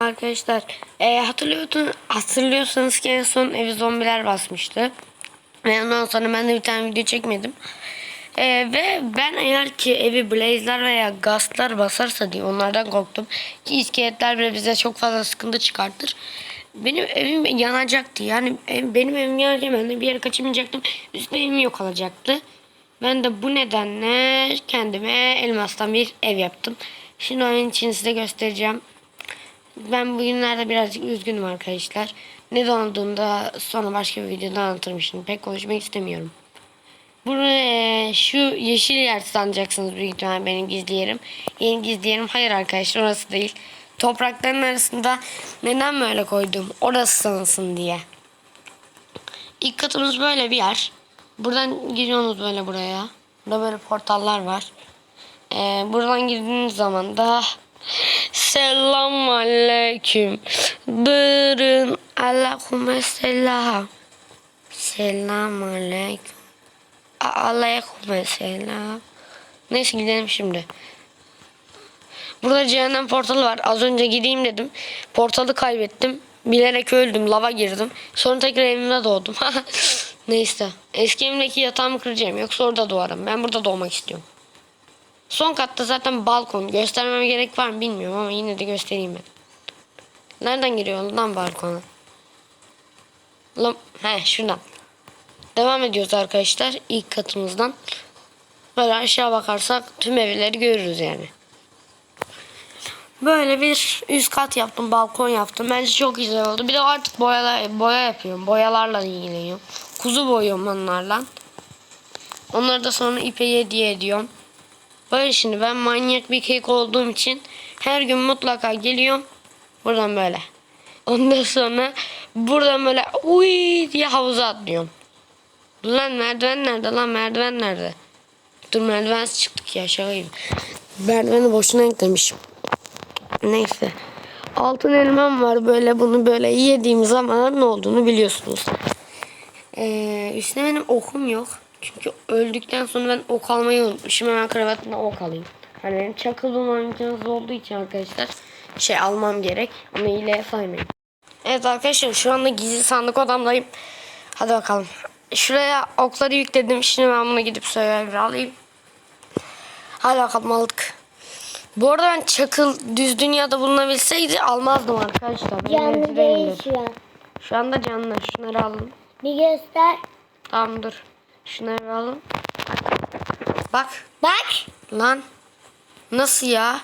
Arkadaşlar e, hatırlıyordun, hatırlıyorsanız ki en son evi zombiler basmıştı. Ve ondan sonra ben de bir tane video çekmedim. E, ve ben eğer ki evi blaze'ler veya gazlar basarsa diye onlardan korktum. Ki iskeletler bile bize çok fazla sıkıntı çıkartır. Benim evim yanacaktı. Yani ev- benim evim yanarken ben de bir yere kaçamayacaktım. Üstüne evim yok olacaktı. Ben de bu nedenle kendime elmastan bir ev yaptım. Şimdi onun için size göstereceğim. Ben bugünlerde birazcık üzgünüm arkadaşlar. Neden olduğunu da sonra başka bir videoda anlatırım şimdi. Pek konuşmak istemiyorum. Buraya şu yeşil yer sanacaksınız büyük ihtimalle benim gizli yerim. Yeni gizli yerim. Hayır arkadaşlar orası değil. Toprakların arasında neden böyle koydum? Orası sanılsın diye. İlk katımız böyle bir yer. Buradan giriyorsunuz böyle buraya. Burada böyle portallar var. Ee, buradan girdiğiniz zaman da Selam aleyküm. Buyurun. Aleyküm selam. Selam aleyküm. Aleyküm selam. Neyse gidelim şimdi. Burada cehennem portalı var. Az önce gideyim dedim. Portalı kaybettim. Bilerek öldüm. Lava girdim. Sonra tekrar evime doğdum. Neyse. Eski evimdeki yatağımı kıracağım. Yoksa orada doğarım. Ben burada doğmak istiyorum. Son katta zaten balkon. Göstermeme gerek var mı bilmiyorum ama yine de göstereyim ben. Nereden giriyor lan balkona? Lan, he şuradan. Devam ediyoruz arkadaşlar ilk katımızdan. Böyle aşağı bakarsak tüm evleri görürüz yani. Böyle bir üst kat yaptım, balkon yaptım. Bence çok güzel oldu. Bir de artık boyalar, boya yapıyorum. Boyalarla ilgileniyorum. Kuzu boyuyorum onlarla. Onları da sonra ipe hediye ediyorum. Böyle şimdi ben manyak bir kek olduğum için her gün mutlaka geliyorum. Buradan böyle. Ondan sonra buradan böyle uy diye havuza atlıyorum. Lan merdiven nerede lan merdiven nerede? Dur merdivensiz çıktık ya şaka. Merdiveni boşuna eklemişim. Neyse. Altın elmam var böyle bunu böyle yediğim zaman ne olduğunu biliyorsunuz. Ee, üstüne benim okum yok. Çünkü öldükten sonra ben ok almayı unutmuşum. Hemen kravatına ok alayım. Hani benim çakıl bulmam imkansız olduğu için arkadaşlar şey almam gerek. Ama iyiliğe saymayın. Evet arkadaşlar şu anda gizli sandık odamdayım. Hadi bakalım. Şuraya okları yükledim. Şimdi ben bunu gidip Survivor alayım. Hadi bakalım aldık. Bu arada ben çakıl düz dünyada bulunabilseydi almazdım arkadaşlar. Ben Canlı değil şu an. Şu anda canlı. Şunları alalım. Bir göster. Tamam dur. Şunları alalım. Bak Bak. lan. Nasıl ya?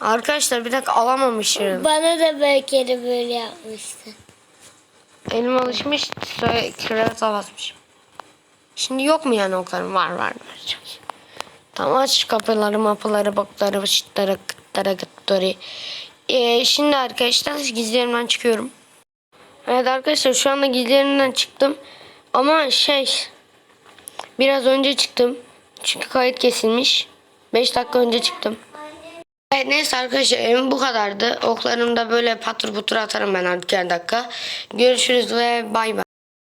Arkadaşlar bir dakika alamamışım. Bana da böyle kere böyle yapmıştı. Elim alışmış. Kravata basmışım. Şimdi yok mu yani oklarım? Var var var. Tamam aç kapıları mapıları bakları şıtları kıtları kıtları. Ee, şimdi arkadaşlar gizlerimden çıkıyorum. Evet arkadaşlar şu anda gizlerimden çıktım. Ama şey biraz önce çıktım. Çünkü kayıt kesilmiş. 5 dakika önce çıktım. Evet neyse arkadaşlar evim bu kadardı. Oklarımı da böyle patır putur atarım ben artık her dakika. Görüşürüz ve bay bay.